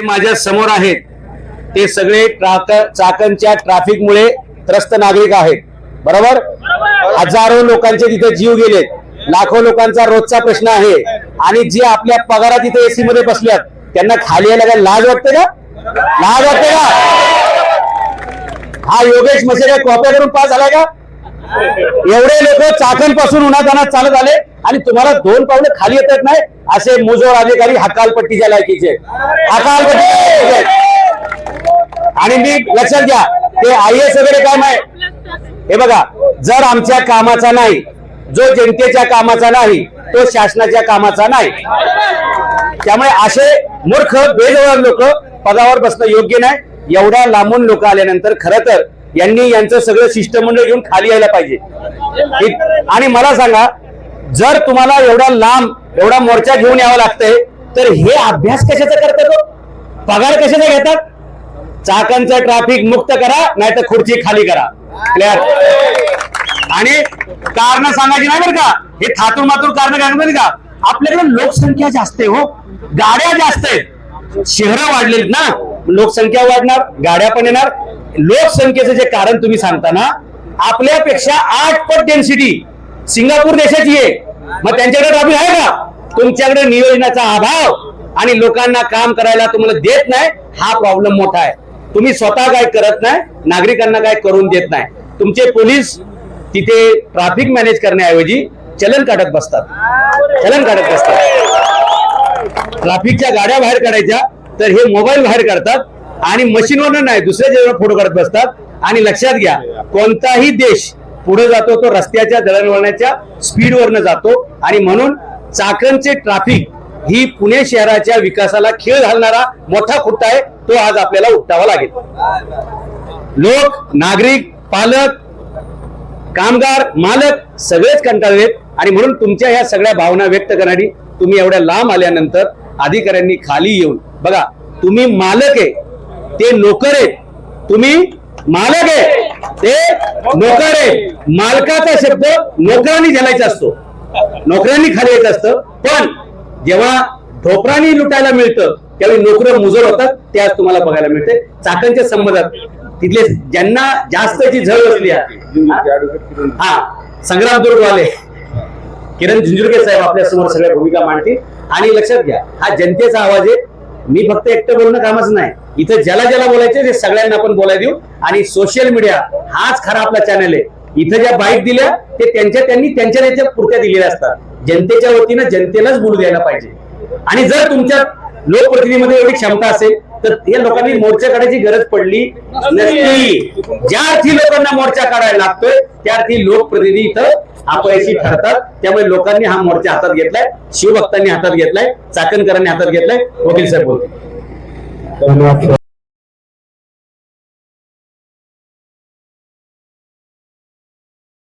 ते माझ्यासमोर आहेत ते सगळे ट्राक चाकणच्या ट्रॅफिकमुळे त्रस्त नागरिक आहेत. बरोबर? हजारो लोकांचे तिथे जीव गेलेत. लाखो लोकांचा रोजचा प्रश्न आहे. आणि जे आपल्या पगारात इथे एसी मध्ये बसल्यात त्यांना खाली यायला काय लाज वाटते का? लाज वाटते का? हा योगेश मसे काय कॉप्या करून पास झालाय का? एवढे लोक चाकणपासून चालत आले आणि तुम्हाला दोन पावलं खाली येत नाही असे मुजोर अधिकारी हकालपट्टीच्या लायकीचे हकालपट्टी आणि मी लक्षात घ्या ते आय एस वगैरे काय नाही. हे बघा जर आमच्या कामाचा नाही जो जनतेच्या कामाचा नाही तो शासनाच्या कामाचा नाही. त्यामुळे असे मूर्ख बेजवळ लोक पदावर बसणं योग्य नाही. एवढ्या लांबून लोक आल्यानंतर खरं तर यांनी यांचं सगळं शिष्टमंडळ घेऊन खाली यायला पाहिजे. आणि मला सांगा जर तुम्हाला एवढा लांब एवढा मोर्चा घेऊन यावं लागतंय तर हे अभ्यास कशाचा करतात पगार कशाचा घेतात? चाकांचं ट्रॅफिक मुक्त करा नाही तर खुर्ची खाली करा. क्लिअर आणि कारण सांगायची नाही बरं का? हे थातूर मातूर कारण काय का? आपल्याकडे लोकसंख्या जास्त आहे हो. गाड्या जास्त आहेत. शहरं वाढलेत ना? लोकसंख्या वाढणार गाड्या पण येणार लोकसंख्येचं जे कारण तुम्ही सांगता ना आपल्यापेक्षा आठ पट डेन्सिटी सिंगापूर देशाची आहे. मग त्यांच्याकडे राबी आहे का? तुमच्याकडे नियोजनाचा अभाव आणि लोकांना काम करायला तुम्हाला देत नाही हा प्रॉब्लेम मोठा आहे. तुम्ही स्वतः काय करत नाही नागरिकांना काय करून देत नाही. तुमचे पोलीस तिथे ट्रॅफिक मॅनेज करण्याऐवजी चलन काढत बसतात. चलन काढत बसतात. ट्रॅफिकच्या गाड्या बाहेर काढायच्या तर हे मोबाईल बाहेर काढतात. आणि मशीनवर नाही दुसऱ्या जेव्हा फोटो काढत बसतात. आणि लक्षात घ्या कोणताही देश पुढे जातो तो रस्त्याच्या दळणवळणाच्या स्पीडवरनं जातो. आणि म्हणून चाकणचे ट्रॅफिक ही पुणे शहराच्या विकासाला खेळ घालणारा मोठा खुट्टा आहे तो आज आपल्याला उपटावा लागेल. लोक नागरिक पालक कामगार मालक सगळेच कंटाळलेत. आणि म्हणून तुमच्या ह्या सगळ्या भावना व्यक्त करणारी तुम्ही एवढ्या लांब आल्यानंतर अधिकाऱ्यांनी खाली येऊन बघा तुम्ही मालक आहे ते नोकर आहेत. तुम्ही मालक आहे. ते नोकर आहे मालकाचा शब्द नोकरांनी झेलायचा असतो. नोकरांनी खाली यायचं असतं. पण जेव्हा ढोपरांनी लुटायला मिळतं त्यावेळी नोकर मुजर होतात. ते आज तुम्हाला बघायला मिळते चाकणच्या संबंधात तिथले ज्यांना जास्तची झळ बसली आहे. हा संग्राम दुर्गवाले. किरण झुंजुरके साहेब आपल्यासमोर सगळ्या भूमिका मांडतील. आणि लक्षात घ्या हा जनतेचा आवाज आहे. मी फक्त एकटं बोलणं कामच नाही. इथं ज्याला ज्याला बोलायचं ते सगळ्यांना आपण बोलाय देऊ. आणि सोशल मीडिया हाच खरा आपला चॅनल आहे. इथं ज्या बाईट दिल्या ते त्यांच्या त्यांनी त्यांच्या त्यांच्या पुरत्या दिलेल्या असतात. जनतेच्या वतीनं जनतेलाच बोलू द्यायला पाहिजे. आणि जर तुमच्या लोकप्रतिनिधीमध्ये एवढी क्षमता असेल तर या लोकांनी मोर्चा काढायची गरज पडली नसती ज्या अर्थी लोकांना मोर्चा काढायला लागतोय त्या अर्थी लोकप्रतिनिधी इथं अपयशी ठरतात. त्यामुळे लोकांनी हा मोर्चा हातात घेतलाय शिवभक्तांनी हातात घेतलाय चाकणकरांनी हातात घेतलाय. वकील साहेब बोलतो धन्यवाद.